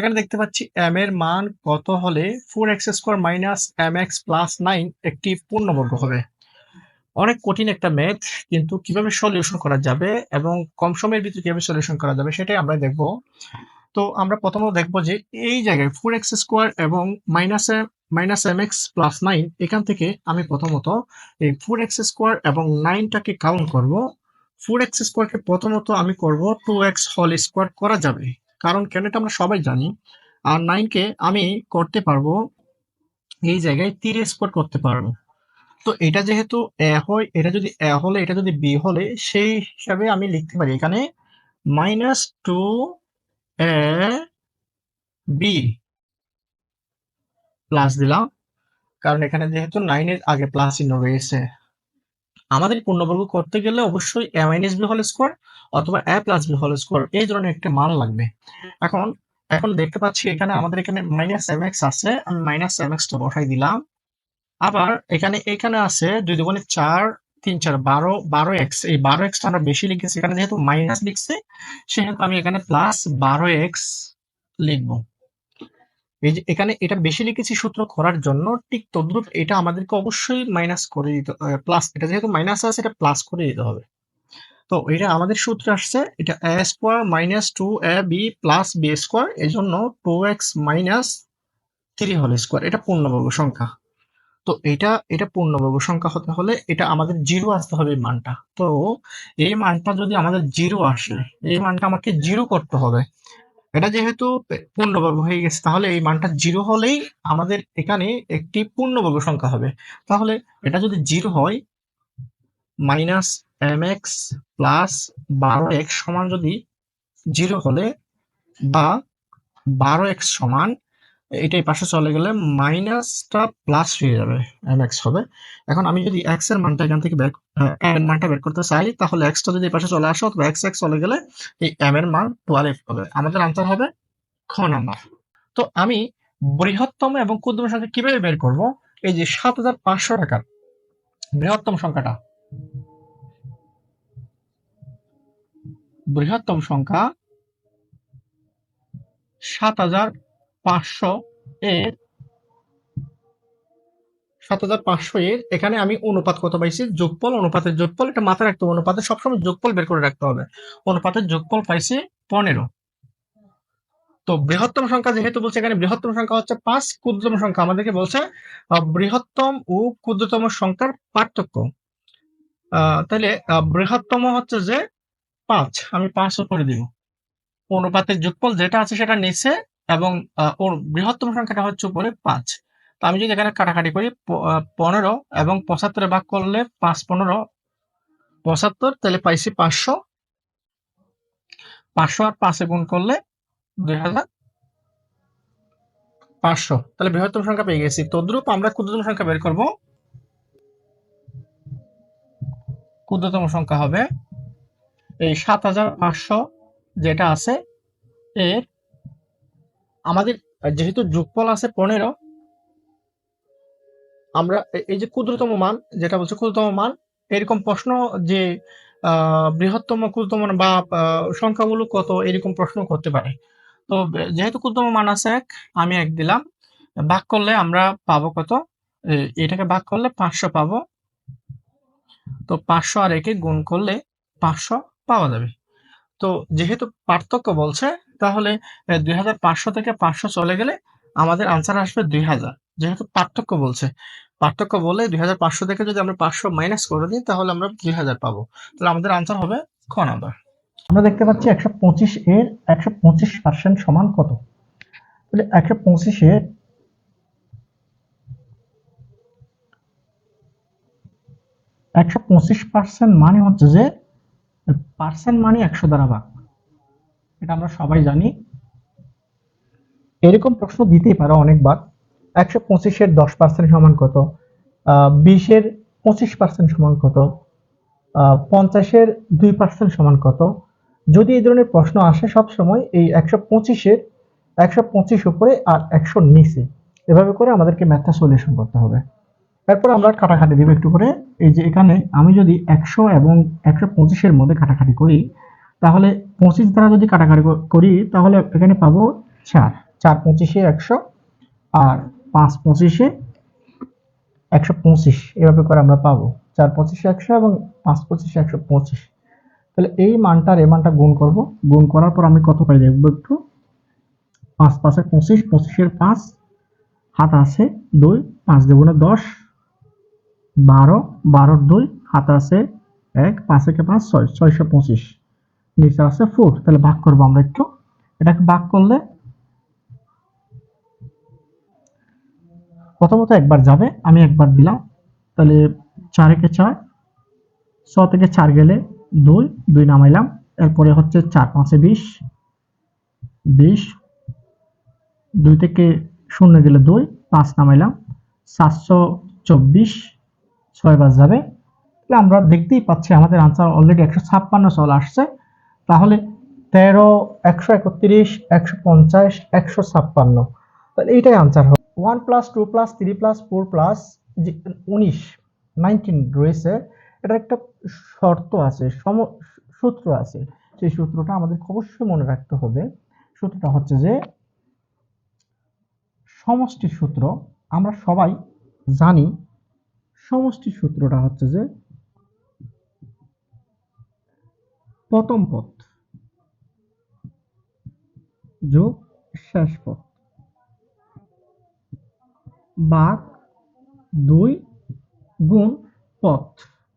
এখানে দেখতে পাচ্ছি এম এর মান কত হলে four x square minus m x plus nine একটি পূর্ণবর্গ হবে। অনেক কঠিন একটা ম্যাথ কিন্তু কীভাবে সলিউশন করা যাবে এবং কম সময়ের ভিতরে কীভাবে সলিউশন করা যাবে সেটাই আমরা দেখব। তো আমরা প্রথমত দেখব যে এই জায়গায় ফোর এক্স স্কোয়ার এবং minus minus m x plus nine এখান থেকে আমি প্রথমত এই ফোর এক্স স্কোয়ার এবং নাইনটাকে কাউন্ট করব। ফোর এক্স স্কোয়ারকে প্রথমত আমি করব টু এক্স হল স্কোয়ার করা যাবে। কারণ কেন এটা আমরা সবাই জানি। আর নাইনকে আমি করতে পারব, এই জায়গায় তিরিশ স্কোয়ার করতে পারব। তো এটা যেহেতু এ হয়, এটা যদি এ হলে, এটা যদি বি হলে, সেই হিসাবে আমি লিখতে পারি। এখানে minus two a b plus দিলাম। কারণ এখানে যেহেতু নাইনের আগে প্লাস চিহ্ন রয়েছে। আমাদের পূর্ণবর্গ করতে গেলে অবশ্যই এ মাইনাস বি হল স্কোয়ার অথবা এ প্লাস বি হল স্কোয়ার এই ধরনের একটা মান লাগবে। এখন এখন দেখতে পাচ্ছি এখানে আমাদের এখানে মাইনাস এম এক্স আছে, আমি মাইনাস এম এক্সটা বসাই দিলাম। আবার এখানে এখানে আছে দুই দুগুণে চার, তিন চার, বারো বারো এক্স এই বারো এক্সটা আমরা বেশি লিখেছি, এখানে যেহেতু মাইনাস লিখছি, সেহেতু আমি এখানে প্লাস বারো এক্স লিখব। এই যে এখানে এটা বেশি লিখেছি সূত্র করার জন্য, ঠিক তদ্রুপ এটা আমাদেরকে অবশ্যই মাইনাস করে দিতে প্লাস এটা যেহেতু মাইনাস আছে, এটা প্লাস করে দিতে হবে। তো এটা আমাদের সূত্র আসছে, এটা a square minus two a b plus b square এই জন্য টু এক্স মাইনাস থ্রি হল স্কোয়ার এটা পূর্ণবর্গ সংখ্যা। তো এটা এটা পূর্ণবর্গ সংখ্যা হতে হলে এটা আমাদের জিরো আসতে হবে এই মানটা। তো এই মানটা যদি আমাদের জিরো আসে, এই মানটা আমাকে জিরো করতে হবে। এটা যেহেতু পূর্ণবর্গ হয়ে গেছে, তাহলে এই মানটা জিরো হলেই আমাদের এখানে একটি পূর্ণবর্গ সংখ্যা হবে। তাহলে এটা যদি জিরো হয় মাইনাস এম এক্স প্লাস বারো এক্স সমান যদি জিরো হলে বা বারো এক্স সমান এটাই পাশে চলে গেলে মাইনাসটা প্লাস হয়ে যাবে এম এক্স হবে। এখন আমি যদি এক্সের মানটা এখান থেকে বের এর মানটা বের করতে চাই, তাহলে এক্সটা যদি পাশে চলে আসে, অথবা এক্স এক্স চলে গেলে এই এম এর মান টুয়েলভ হবে। আমাদের আনসার হবে খ নাম্বার। তো আমি বৃহত্তম এবং ক্ষুদ্র সংখ্যা কীভাবে বের করব? এই যে সাত হাজার পাঁচশো টাকার বৃহত্তম সংখ্যাটা। বৃহত্তম সংখ্যা সাত হাজার পাঁচশো এর সাত হাজার পাঁচশো এর, এখানে আমি অনুপাত কত পাইছি? যোগফল, অনুপাতের যোগফল, এটা মাথায় রাখতে হবে। অনুপাতের সবসময় যোগফল বের করে রাখতে হবে। অনুপাতের যোগফল পাইছি পনেরো। তো বৃহত্তম সংখ্যা যেহেতু বলছে, এখানে বৃহত্তম সংখ্যা হচ্ছে পাঁচ, ক্ষুদ্রতম সংখ্যা আমাদেরকে বলছে বৃহত্তম ও ক্ষুদ্রতম সংখ্যার পার্থক্য। তাহলে বৃহত্তম হচ্ছে যে পাঁচ। আমি পাঁচ করে দিব। অনুপাতের যোগফল যেটা আছে সেটা নিচে এবং ওর বৃহত্তম সংখ্যাটা হচ্ছে উপরে পাঁচ। তো আমি যদি এখানে কাটাকাটি করি পনেরো এবং পঁচাত্তরে ভাগ করলে পাঁচ পনেরো, পঁচাত্তর, তাহলে পাইছি পাঁচশো। পাঁচশো আর পাঁচে গুণ করলে দুই হাজার পাঁচশো। তাহলে বৃহত্তম সংখ্যা পেয়ে গেছি। তদ্রুপ আমরা ক্ষুদ্রতম সংখ্যা বের করব। ক্ষুদ্রতম সংখ্যা হবে এই সাত হাজার পাঁচশো যেটা আছে এর আমাদের যেহেতু যোগফল আছে পনেরো, আমরা এই যে ক্ষুদ্রতম মান, যেটা বলছে ক্ষুদ্রতম মান, এরকম প্রশ্ন যে বৃহত্তম ক্ষুদ্রতম বা সংখ্যাগুলো কত, এরকম প্রশ্ন করতে পারে। তো, যেহেতু ক্ষুদ্রতম মান আছে এক, আমি এক দিলাম, ভাগ করলে আমরা পাবো কত? এটাকে ভাগ করলে পাঁচশো পাবো। তো পাঁচশো আর একে গুণ করলে পাঁচশো পাওয়া যাবে। তো, যেহেতু পার্থক্য বলছে তাহলে দুই হাজার পাঁচশো থেকে পাঁচশো চলে গেলে আমাদের আনসার আসবে দুই হাজার। যেহেতু পার্থক্য বলছে। পার্থক্য বলে দুই হাজার পাঁচশো থেকে যদি আমরা পাঁচশো মাইনাস করে দিই, তাহলে আমরা দুই হাজার পাবো। তাহলে আমাদের আনসার হবে খ নাম্বার আমরা দেখতে পাচ্ছি একশো পঁচিশ এর একশো পঁচিশ পার্সেন্ট সমান কত? তাহলে একশো পঁচিশের একশো পঁচিশ পার্সেন্ট মানে হচ্ছে যে পার্সেন্ট মানে একশো দ্বারা ভাগ। এটা আমরা সবাই জানি। এরকম প্রশ্ন দিতেই পারো অনেকবার। একশো পঁচিশের দশ পার্সেন্ট সমান কত? বিশের পঁচিশ পার্সেন্ট সমান কত? পঞ্চাশের দুই পার্সেন্ট সমান কত? যদি এই ধরনের প্রশ্ন আসে সব সময়, এই একশো পঁচিশের একশো পঁচিশ উপরে আর একশো নিচে। এভাবে করে আমাদেরকে ম্যাথটা সলিউশন করতে হবে। তারপর আমরা কাটাকাটি দিব একটু করে। এই যে এখানে আমি যদি একশো এবং একশো পঁচিশের মধ্যে কাটাকাটি করি, তাহলে পঁচিশ দ্বারা যদি কাটাকাটি করি, তাহলে এখানে পাবো চার। চার পঁচিশে একশো, আর পাঁচ পঁচিশে একশো পঁচিশ। এভাবে করে আমরা পাবো। চার পঁচিশে একশো এবং পাঁচ পঁচিশে একশো পঁচিশ। তাহলে এই মানটার, এই মানটা গুণ করব। গুণ করার পর আমি কত পাই দেখব একটু? পাঁচ পাঁচে পঁচিশ, পঁচিশের পাঁচ হাত আছে দুই, পাঁচ দেগুণে দশ, বারো, বারোর দুই হাত আছে এক পাঁচ একে পাঁচ ছয়, ছয়শো পঁচিশ। নিচে আছে ফোর তাহলে ভাগ করব আমরা একটু। এটাকে ভাগ করলে প্রথমত একবার যাবে, আমি একবার দিলাম। তাহলে চার একে চার, ছ থেকে চার গেলে দুই দুই নামাইলাম। এরপরে হচ্ছে চার, পাঁচে বিশ বিশ, দুই থেকে শূন্য গেলে দুই, পাঁচ নামাইলাম। সাতশো চব্বিশ, ছয় বার যাবে। তাহলে আমরা দেখতেই পাচ্ছি আমাদের আনসার অলরেডি একশো ছাপ্পান্ন চলে আসছে। তাহলে তেরো, একশো একত্রিশ, একশো পঞ্চাশ, একশো ছাপ্পান্ন। তাহলে এইটাই আনসার হবে। One plus two plus three plus four plus যে উনিশ নাইনটিন রয়েছে। এটা একটা শর্ত আছে, সম, সূত্র আছে। সেই সূত্রটা আমাদের অবশ্যই মনে রাখতে হবে। সূত্রটা হচ্ছে যে সমষ্টি সূত্র, আমরা সবাই জানি সমষ্টি সূত্রটা হচ্ছে যে প্রথম পথ যোগ শেষ পথ বাঘ দুই গুণ পথ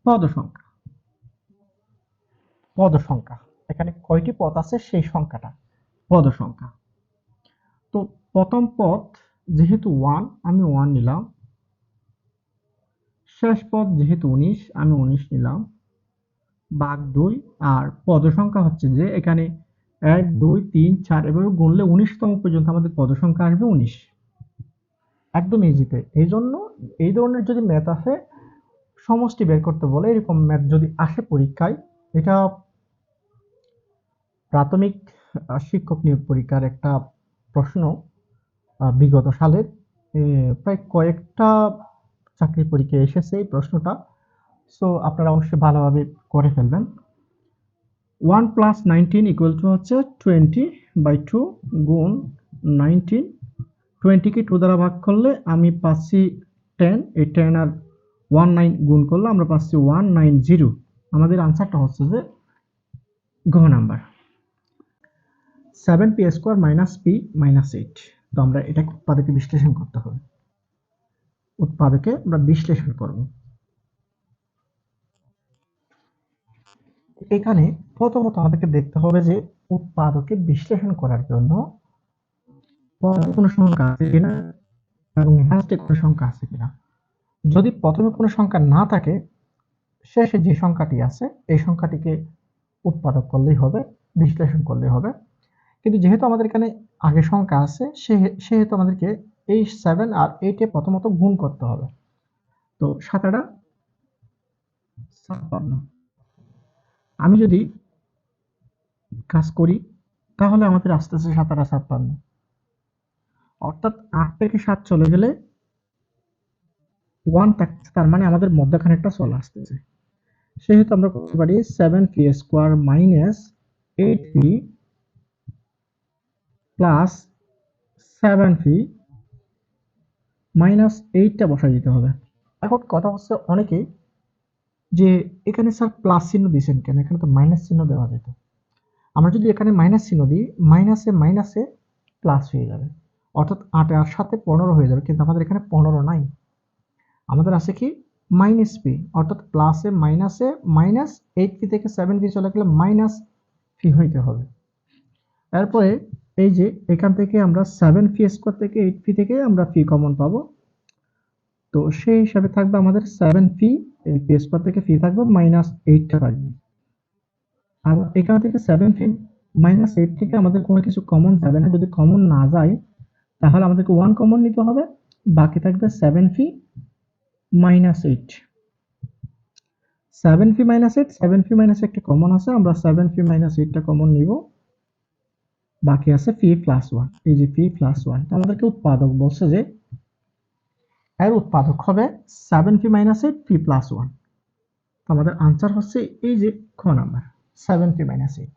পদ সংখ্যা পদ সংখ্যা এখানে কয়টি পথ আছে? সেই সংখ্যাটা। পদ সংখ্যা তো প্রথম পদ যেহেতু ওয়ান আমি ওয়ান নিলাম। শেষ পদ যেহেতু উনিশ, আমি উনিশ নিলাম। বাঘ দুই আর পদ সংখ্যা হচ্ছে যে এখানে এক, দুই, তিন, চার এভাবে গুনলে উনিশতম পর্যন্ত আমাদের পদ সংখ্যা আসবে উনিশ। একদম ইজিতে এই জন্য এই ধরনের যদি ম্যাথ আসে, সমষ্টি বের করতে বলে, এরকম ম্যাথ যদি আসে পরীক্ষায়, এটা প্রাথমিক শিক্ষক নিয়োগ পরীক্ষার একটা প্রশ্ন বিগত সালের প্রায় কয়েকটা চাকরি পরীক্ষায় এসেছে এই প্রশ্নটা। সো আপনারা অবশ্যই ভালোভাবে করে ফেলবেন। One plus nineteen equal to হচ্ছে টোয়েন্টি বাই টু গুণ নাইনটিন টোয়েন্টিকে টু দ্বারা ভাগ করলে আমি পাচ্ছি টেন এই টেন আর ওয়ান নাইন গুণ করলে আমরা পাচ্ছি ওয়ান নাইন জিরো আমাদের আনসারটা হচ্ছে যে ঘ number. Seven p square minus p minus eight তো আমরা এটাকে উৎপাদকে বিশ্লেষণ করতে হবে। উৎপাদকে আমরা বিশ্লেষণ করব। এখানে প্রথমত আমাদেরকে দেখতে হবে যে উৎপাদকে বিশ্লেষণ করার জন্য কোনো সংখ্যা আছে কিনা এবং লাস্টে কোনো সংখ্যা আছে কিনা। যদি প্রথমে কোনো সংখ্যা না থাকে, শেষে যে সংখ্যাটি আছে, এই সংখ্যাটিকে উৎপাদক করলেই হবে, বিশ্লেষণ করলেই হবে। কিন্তু যেহেতু আমাদের এখানে আগে সংখ্যা আছে সেহেতু আমাদেরকে এই সেভেন আর এইটে প্রথমত গুণ করতে হবে। তো সাতাটা ছাপ্পান্ন আমি যদি কাজ করি, তাহলে আমাদের আস্তে আস্তে সাতাটা ছাপ্পান্ন। অর্থাৎ আট থেকে সাত চলে গেলে ওয়ান থাকছে তার মানে আমাদের মধ্যখানে একটা চলে আসতেছে। সেহেতু আমরা করতে পারি seven p square minus eight p plus seven p minus এইটটা বসাই দিতে হবে। এখন কথা হচ্ছে অনেকেই যে এখানে স্যার প্লাস চিহ্ন দিয়েছেন কেন? এখানে তো মাইনাস চিহ্ন দেওয়া যেত। আমরা যদি এখানে মাইনাস চিহ্ন দিই মাইনাসে মাইনাসে প্লাস হয়ে যাবে। অর্থাৎ আট আর সাথে পনেরো হয়ে যাবে, কিন্তু আমাদের এখানে পনেরো নাই। আমাদের আছে কি? মাইনাস পি অর্থাৎ প্লাসে মাইনাসে মাইনাস এইট পি থেকে সেভেন পি চলে গেলে মাইনাস ফি হইতে হবে। তারপরে এই যে এখান থেকে আমরা সেভেন ফি স্কোয়ার থেকে এইট পি থেকে আমরা ফি কমন পাবো। তো সেই হিসাবে থাকবে আমাদের সেভেন ফি এই পি স্কোয়ার থেকে ফি থাকবে মাইনাস এইটটা থাকবে আর এখান থেকে সেভেন ফি মাইনাস এইট থেকে আমাদের কোনো কিছু কমন যাবে না। যদি কমন না যায়, তাহলে আমাদেরকে ওয়ান কমন নিতে হবে। বাকি থাকবে seven p minus eight seven p minus eight seven p minus একটা কমন আছে। আমরা সেভেন ফি মাইনাস এইটটা কমন নিব। বাকি আছে ফি প্লাস ওয়ান এই যে ফি প্লাস ওয়ান আমাদেরকে উৎপাদক বলছে যে এর উৎপাদক হবে seven p minus eight p plus one আমাদের আনসার হচ্ছে এই যে খ number seven p minus eight